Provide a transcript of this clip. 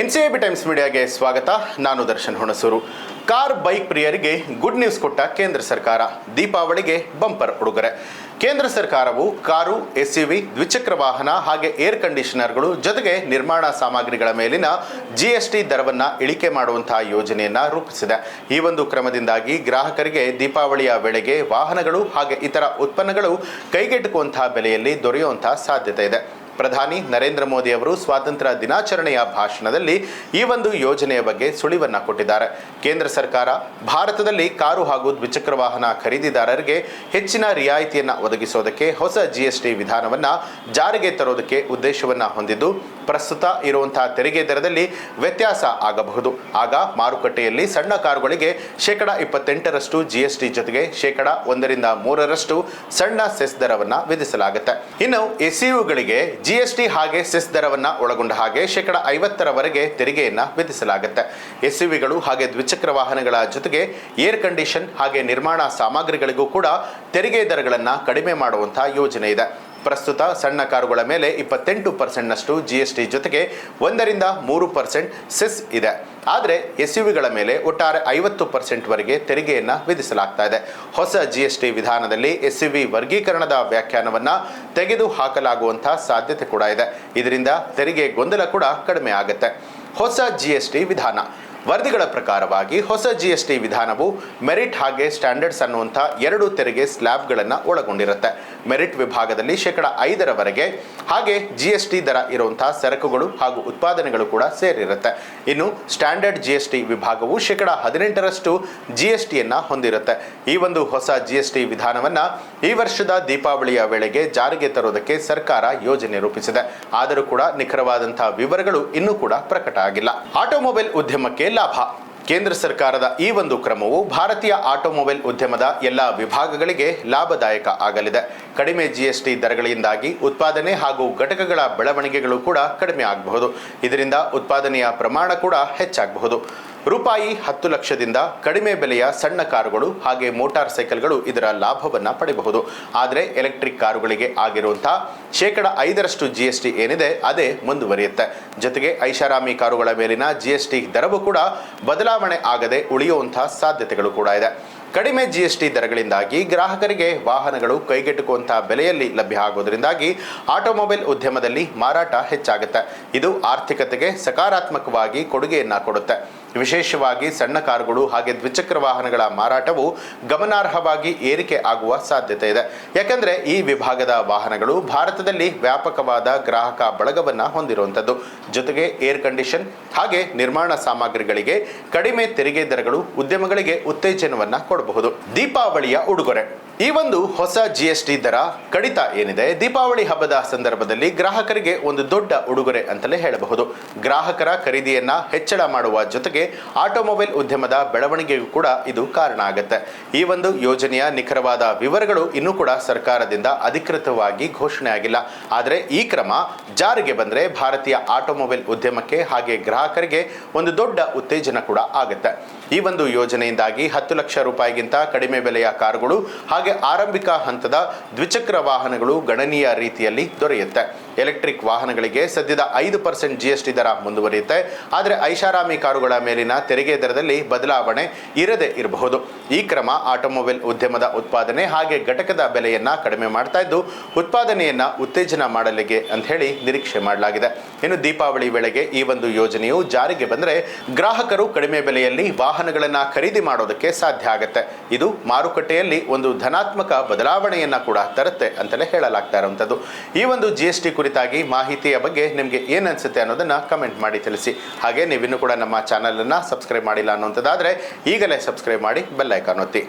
N C B times ಮೀಡಿಯಾಗೆ ಸ್ವಾಗತ. ನಾನು ದರ್ಶನ್ ಹುಣಸೂರು. ಕಾರ್ ಬೈಕ್ ಪ್ರಿಯರಿಗೆ ಗುಡ್ ನ್ಯೂಸ್ ಕೊಟ್ಟ ಕೇಂದ್ರ ಸರ್ಕಾರ. ದೀಪಾವಳಿಗೆ ಬಂಪರ್ ಉಡುಗೊರೆ. ಕೇಂದ್ರ ಸರ್ಕಾರವು ಕಾರು, ಎಸ್ಯುವಿ, ದ್ವಿಚಕ್ರ ವಾಹನ ಹಾಗೆ ಏರ್ ಕಂಡೀಷನರ್ಗಳು ಜೊತೆಗೆ ನಿರ್ಮಾಣ ಸಾಮಗ್ರಿಗಳ ಮೇಲಿನ ಜಿಎಸ್ಟಿ ದರವನ್ನು ಇಳಿಕೆ ಮಾಡುವಂತಹ ಯೋಜನೆಯನ್ನು ರೂಪಿಸಿದೆ. ಈ ಒಂದು ಕ್ರಮದಿಂದಾಗಿ ಗ್ರಾಹಕರಿಗೆ ದೀಪಾವಳಿಯ ವೇಳೆಗೆ ವಾಹನಗಳು ಹಾಗೆ ಇತರ ಉತ್ಪನ್ನಗಳು ಕೈಗೆಟುಕುವಂತಹ ಬೆಲೆಯಲ್ಲಿ ದೊರೆಯುವಂತಹ ಸಾಧ್ಯತೆ ಇದೆ. ಪ್ರಧಾನಿ ನರೇಂದ್ರ ಮೋದಿ ಅವರು ಸ್ವಾತಂತ್ರ್ಯ ದಿನಾಚರಣೆಯ ಭಾಷಣದಲ್ಲಿ ಈ ಒಂದು ಯೋಜನೆಯ ಬಗ್ಗೆ ಸುಳಿವನ್ನ ಕೊಟ್ಟಿದ್ದಾರೆ. ಕೇಂದ್ರ ಸರ್ಕಾರ ಭಾರತದಲ್ಲಿ ಕಾರು ಹಾಗೂ ದ್ವಿಚಕ್ರ ವಾಹನ ಖರೀದಿದಾರರಿಗೆ ಹೆಚ್ಚಿನ ರಿಯಾಯಿತಿಯನ್ನು ಒದಗಿಸೋದಕ್ಕೆ ಹೊಸ ಜಿಎಸ್ಟಿ ವಿಧಾನವನ್ನ ಜಾರಿಗೆ ತರೋದಕ್ಕೆ ಉದ್ದೇಶವನ್ನ ಹೊಂದಿದ್ದು, ಪ್ರಸ್ತುತ ಇರುವಂತಹ ತೆರಿಗೆ ದರದಲ್ಲಿ ವ್ಯತ್ಯಾಸ ಆಗಬಹುದು. ಆಗ ಮಾರುಕಟ್ಟೆಯಲ್ಲಿ ಸಣ್ಣ ಕಾರುಗಳಿಗೆ ಶೇಕಡ ಇಪ್ಪತ್ತೆಂಟರಷ್ಟು ಜಿಎಸ್ಟಿ ಜೊತೆಗೆ ಶೇಕಡ ಒಂದರಿಂದ ಮೂರರಷ್ಟು ಸಣ್ಣ ಸೆಸ್ ದರವನ್ನ ವಿಧಿಸಲಾಗುತ್ತೆ. ಇನ್ನು ಎಸ್ಯುಗಳಿಗೆ ಜಿಎಸ್ಟಿ ಹಾಗೆ ಸೆಸ್ ದರವನ್ನು ಒಳಗೊಂಡ ಹಾಗೆ ಶೇಕಡ ಐವತ್ತರವರೆಗೆ ತೆರಿಗೆಯನ್ನು ವಿಧಿಸಲಾಗುತ್ತೆ. ಎಸ್ಯುವಿಗಳು ಹಾಗೆ ದ್ವಿಚಕ್ರ ವಾಹನಗಳ ಜೊತೆಗೆ ಏರ್ ಕಂಡೀಷನ್ ಹಾಗೆ ನಿರ್ಮಾಣ ಸಾಮಗ್ರಿಗಳಿಗೂ ಕೂಡ ತೆರಿಗೆ ದರಗಳನ್ನು ಕಡಿಮೆ ಮಾಡುವಂತಹ ಯೋಜನೆ ಇದೆ. ಪ್ರಸ್ತುತ ಸಣ್ಣ ಕಾರುಗಳ ಮೇಲೆ ಇಪ್ಪತ್ತೆಂಟು ಪರ್ಸೆಂಟ್ನಷ್ಟು ಜಿ ಎಸ್ ಟಿ ಜೊತೆಗೆ ಒಂದರಿಂದ ಮೂರು ಪರ್ಸೆಂಟ್ ಸೆಸ್ ಇದೆ. ಆದರೆ ಎಸ್ ಯು ವಿಗಳ ಮೇಲೆ ಒಟ್ಟಾರೆ ಐವತ್ತು ಪರ್ಸೆಂಟ್ವರೆಗೆ ತೆರಿಗೆಯನ್ನು ವಿಧಿಸಲಾಗ್ತಾ ಇದೆ. ಹೊಸ ಜಿ ಎಸ್ ಟಿ ವಿಧಾನದಲ್ಲಿ ಎಸ್ ಯು ವಿ ವರ್ಗೀಕರಣದ ವ್ಯಾಖ್ಯಾನವನ್ನು ತೆಗೆದು ಹಾಕಲಾಗುವಂತಹ ಸಾಧ್ಯತೆ ಕೂಡ ಇದೆ. ಇದರಿಂದ ತೆರಿಗೆ ಗೊಂದಲ ಕೂಡ ಕಡಿಮೆ ಆಗುತ್ತೆ. ಹೊಸ ಜಿ ಎಸ್ ಟಿ ವಿಧಾನ. ವರದಿಗಳ ಪ್ರಕಾರವಾಗಿ ಹೊಸ ಜಿ ಎಸ್ ಟಿ ವಿಧಾನವು ಮೆರಿಟ್ ಹಾಗೆ ಸ್ಟ್ಯಾಂಡರ್ಡ್ಸ್ ಅನ್ನುವಂಥ ಎರಡು ತೆರಿಗೆ ಸ್ಲ್ಯಾಬ್ಗಳನ್ನು ಒಳಗೊಂಡಿರುತ್ತೆ. ಮೆರಿಟ್ ವಿಭಾಗದಲ್ಲಿ ಶೇಕಡ ಐದರವರೆಗೆ ಹಾಗೆ ಜಿ ಎಸ್ ಟಿ ದರ ಇರುವಂತಹ ಸರಕುಗಳು ಹಾಗೂ ಉತ್ಪಾದನೆಗಳು ಕೂಡ ಸೇರಿರುತ್ತೆ. ಇನ್ನು ಸ್ಟ್ಯಾಂಡರ್ಡ್ ಜಿ ಎಸ್ ಟಿ ವಿಭಾಗವು ಶೇಕಡ ಹದಿನೆಂಟರಷ್ಟು ಜಿ ಎಸ್ ಟಿಯನ್ನು ಹೊಂದಿರುತ್ತೆ. ಈ ಒಂದು ಹೊಸ ಜಿ ಎಸ್ ಟಿ ವಿಧಾನವನ್ನು ಈ ವರ್ಷದ ದೀಪಾವಳಿಯ ವೇಳೆಗೆ ಜಾರಿಗೆ ತರೋದಕ್ಕೆ ಸರ್ಕಾರ ಯೋಜನೆ ರೂಪಿಸಿದೆ. ಆದರೂ ಕೂಡ ನಿಖರವಾದಂತಹ ವಿವರಗಳು ಇನ್ನೂ ಕೂಡ ಪ್ರಕಟ ಆಗಿಲ್ಲ. ಆಟೋಮೊಬೈಲ್ ಉದ್ಯಮಕ್ಕೆ ಲಾಭ. ಕೇಂದ್ರ ಸರ್ಕಾರದ ಈ ಒಂದು ಕ್ರಮವು ಭಾರತೀಯ ಆಟೋಮೊಬೈಲ್ ಉದ್ಯಮದ ಎಲ್ಲ ವಿಭಾಗಗಳಿಗೆ ಲಾಭದಾಯಕ ಆಗಲಿದೆ. ಕಡಿಮೆ ಜಿಎಸ್ಟಿ ದರಗಳಿಂದಾಗಿ ಉತ್ಪಾದನೆ ಹಾಗೂ ಘಟಕಗಳ ಬೆಳವಣಿಗೆಗಳು ಕೂಡ ಕಡಿಮೆ ಆಗಬಹುದು. ಇದರಿಂದ ಉತ್ಪಾದನೆಯ ಪ್ರಮಾಣ ಕೂಡ ಹೆಚ್ಚಾಗಬಹುದು. ರೂಪಾಯಿ ಹತ್ತು ಲಕ್ಷದಿಂದ ಕಡಿಮೆ ಬೆಲೆಯ ಸಣ್ಣ ಕಾರುಗಳು ಹಾಗೆ ಮೋಟಾರ್ ಸೈಕಲ್ಗಳು ಇದರ ಲಾಭವನ್ನು ಪಡೆಯಬಹುದು. ಆದರೆ ಎಲೆಕ್ಟ್ರಿಕ್ ಕಾರುಗಳಿಗೆ ಆಗಿರುವಂತಹ ಶೇಕಡ ಐದರಷ್ಟು ಜಿ ಎಸ್ ಟಿ ಏನಿದೆ, ಅದೇ ಮುಂದುವರಿಯುತ್ತೆ. ಜೊತೆಗೆ ಐಷಾರಾಮಿ ಕಾರುಗಳ ಮೇಲಿನ ಜಿ ಎಸ್ ಟಿ ದರವು ಕೂಡ ಬದಲಾವಣೆ ಆಗದೆ ಉಳಿಯುವಂತಹ ಸಾಧ್ಯತೆಗಳು ಕೂಡ ಇದೆ. ಕಡಿಮೆ ಜಿ ಎಸ್ ಟಿ ದರಗಳಿಂದಾಗಿ ಗ್ರಾಹಕರಿಗೆ ವಾಹನಗಳು ಕೈಗೆಟುಕುವಂತಹ ಬೆಲೆಯಲ್ಲಿ ಲಭ್ಯ ಆಗೋದರಿಂದಾಗಿ ಆಟೋಮೊಬೈಲ್ ಉದ್ಯಮದಲ್ಲಿ ಮಾರಾಟ ಹೆಚ್ಚಾಗುತ್ತೆ. ಇದು ಆರ್ಥಿಕತೆಗೆ ಸಕಾರಾತ್ಮಕವಾಗಿ ಕೊಡುಗೆಯನ್ನ ಕೊಡುತ್ತೆ. ವಿಶೇಷವಾಗಿ ಸಣ್ಣ ಕಾರುಗಳು ಹಾಗೆ ದ್ವಿಚಕ್ರ ವಾಹನಗಳ ಮಾರಾಟವು ಗಮನಾರ್ಹವಾಗಿ ಏರಿಕೆ ಆಗುವ ಸಾಧ್ಯತೆ ಇದೆ. ಯಾಕಂದ್ರೆ ಈ ವಿಭಾಗದ ವಾಹನಗಳು ಭಾರತದಲ್ಲಿ ವ್ಯಾಪಕವಾದ ಗ್ರಾಹಕ ಬಳಗವನ್ನು ಹೊಂದಿರುವಂಥದ್ದು. ಜೊತೆಗೆ ಏರ್ ಕಂಡೀಷನ್ ಹಾಗೆ ನಿರ್ಮಾಣ ಸಾಮಗ್ರಿಗಳಿಗೆ ಕಡಿಮೆ ತೆರಿಗೆ ದರಗಳು ಉದ್ಯಮಗಳಿಗೆ ಉತ್ತೇಜನವನ್ನ ಕೊಡಬಹುದು. ದೀಪಾವಳಿಯ ಉಡುಗೊರೆ. ಈ ಒಂದು ಹೊಸ ಜಿ ಎಸ್ ಟಿ ದರ ಕಡಿತ ಏನಿದೆ? ದೀಪಾವಳಿ ಹಬ್ಬದ ಸಂದರ್ಭದಲ್ಲಿ ಗ್ರಾಹಕರಿಗೆ ಒಂದು ದೊಡ್ಡ ಉಡುಗೊರೆ ಅಂತಲೇ ಹೇಳಬಹುದು. ಗ್ರಾಹಕರ ಖರೀದಿಯನ್ನ ಹೆಚ್ಚಳ ಮಾಡುವ ಜೊತೆಗೆ ಆಟೋಮೊಬೈಲ್ ಉದ್ಯಮದ ಬೆಳವಣಿಗೆಗೂ ಕೂಡ ಇದು ಕಾರಣ ಆಗುತ್ತೆ. ಈ ಒಂದು ಯೋಜನೆಯ ನಿಖರವಾದ ವಿವರಗಳು ಇನ್ನೂ ಕೂಡ ಸರ್ಕಾರದಿಂದ ಅಧಿಕೃತವಾಗಿ ಘೋಷಣೆ ಆಗಿಲ್ಲ. ಆದರೆ ಈ ಕ್ರಮ ಜಾರಿಗೆ ಬಂದರೆ ಭಾರತೀಯ ಆಟೋಮೊಬೈಲ್ ಉದ್ಯಮಕ್ಕೆ ಹಾಗೆ ಗ್ರಾಹಕರಿಗೆ ಒಂದು ದೊಡ್ಡ ಉತ್ತೇಜನ ಕೂಡ ಆಗುತ್ತೆ. ಈ ಒಂದು ಯೋಜನೆಯಿಂದಾಗಿ ಹತ್ತು ಲಕ್ಷ ರೂಪಾಯಿಗಿಂತ ಕಡಿಮೆ ಬೆಲೆಯ ಕಾರುಗಳು ಹಾಗೆ ಆರಂಭಿಕ ಹಂತದ ದ್ವಿಚಕ್ರ ವಾಹನಗಳು ಗಣನೀಯ ರೀತಿಯಲ್ಲಿ ದೊರೆಯುತ್ತೆ. ಎಲೆಕ್ಟ್ರಿಕ್ ವಾಹನಗಳಿಗೆ ಸದ್ಯದ ಐದು ಪರ್ಸೆಂಟ್ ಜಿಎಸ್ಟಿ ದರ ಮುಂದುವರಿಯುತ್ತೆ. ಆದರೆ ಐಷಾರಾಮಿ ಕಾರುಗಳ ಮೇಲಿನ ತೆರಿಗೆ ದರದಲ್ಲಿ ಬದಲಾವಣೆ ಇರದೇ ಇರಬಹುದು. ಈ ಕ್ರಮ ಆಟೋಮೊಬೈಲ್ ಉದ್ಯಮದ ಉತ್ಪಾದನೆ ಹಾಗೆ ಘಟಕದ ಬೆಲೆಯನ್ನ ಕಡಿಮೆ ಮಾಡ್ತಾ ಇದ್ದು, ಉತ್ಪಾದನೆಯನ್ನ ಉತ್ತೇಜನ ಮಾಡಲಿಗೆ ಅಂತ ಹೇಳಿ ನಿರೀಕ್ಷೆ ಮಾಡಲಾಗಿದೆ. ಇನ್ನು ದೀಪಾವಳಿ ವೇಳೆಗೆ ಈ ಒಂದು ಯೋಜನೆಯು ಜಾರಿಗೆ ಬಂದರೆ ಗ್ರಾಹಕರು ಕಡಿಮೆ ಬೆಲೆಯಲ್ಲಿ ವಾಹನಗಳನ್ನು ಖರೀದಿ ಮಾಡೋದಕ್ಕೆ ಸಾಧ್ಯ ಆಗುತ್ತೆ. ಇದು ಮಾರುಕಟ್ಟೆಯಲ್ಲಿ ಒಂದು ಧನಾತ್ಮಕ ಬದಲಾವಣೆಯನ್ನ ಕೂಡ ತರುತ್ತೆ ಅಂತಲೇ ಹೇಳಲಾಗ್ತಾ ಇರುವಂಥದ್ದು. ಈ ಒಂದು ಜಿ ಎಸ್ ಟಿ ಕುರಿತಾಗಿ ಮಾಹಿತಿಯ ಬಗ್ಗೆ ನಿಮಗೆ ಏನು ಅನಿಸುತ್ತೆ ಅನ್ನೋದನ್ನ ಕಮೆಂಟ್ ಮಾಡಿ ತಿಳಿಸಿ. ಹಾಗೆ ನೀವಿನ್ನೂ ಕೂಡ ನಮ್ಮ ಚಾನಲನ್ನು ಸಬ್ಸ್ಕ್ರೈಬ್ ಮಾಡಿಲ್ಲ ಅನ್ನೋಂಥದ್ದಾದರೆ ಈಗಲೇ ಸಬ್ಸ್ಕ್ರೈಬ್ ಮಾಡಿ ಬೆಲ್ಲೈಕಾನ್ ಒತ್ತಿ.